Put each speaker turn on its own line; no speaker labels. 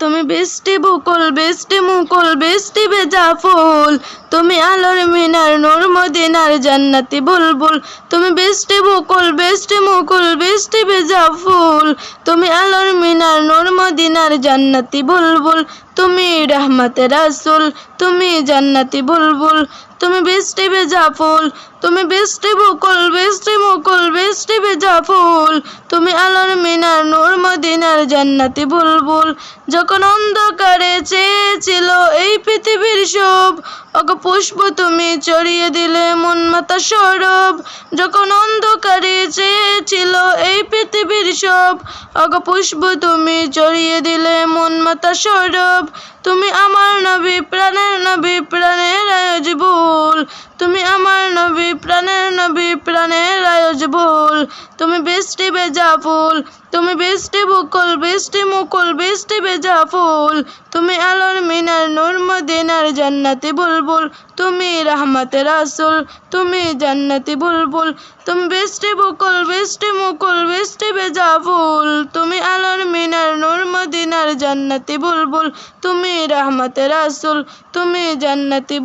তুমি বৃষ্টি বুকুল, বৃষ্টি মুকুল, বৃষ্টি ভেজা ফুল। তুমি আলোর মিনার, নূর মদিনার জান্নাতি বুলবুল। তুমি বৃষ্টি বুকুল, বৃষ্টি মুকুল, বৃষ্টি ভেজা ফুল। তুমি আলোর মিনার, নূর মদিনার জান্নাতি বুলবুল। তুমি রহমতে রাসুল, তুমি জান্নাতি বুলবুল। তুমি বৃষ্টি ভেজা ফুল, তুমি বৃষ্টি বুকুল, বৃষ্টি মুকুল, বৃষ্টি ভেজা ফুল। তুমি আলোর মিনার জান্নাতি বুলবুল যখন অন্ধকারে চেয়েছিল এই পৃথিবীর সব অগ পুষ্প তুমি চড়িয়ে দিলে মন মাতা সৌরভ যখন অন্ধকারে চেয়েছিল এই পৃথিবীর সব অগ পুষ্প তুমি চড়িয়ে দিলে মন মাতা সৌরভ তুমি আমার নবী, প্রাণের নবী, প্রাণের আয়োজবুল তুমি আয়োজবুল তুমি বৃষ্টি বেজা ফুল। তুমি বৃষ্টি বুকুল বৃষ্টি মুকুল, বৃষ্টি বেজা ফুল। তুমি আলোর মিনার, নূর মদিনার জান্নাতি বুলবুল। তুমি রহমতে রাসুল, তুমি জান্নাতি বুলবুল। তুমি বৃষ্টি বুকুল বৃষ্টি মুকুল, বৃষ্টি বেজা ফুল। তুমি আলোর মিনার, নূর মদিনার জান্নাতি বুলবুল। তুমি রহমতে রাসুল, তুমি জান্নাতি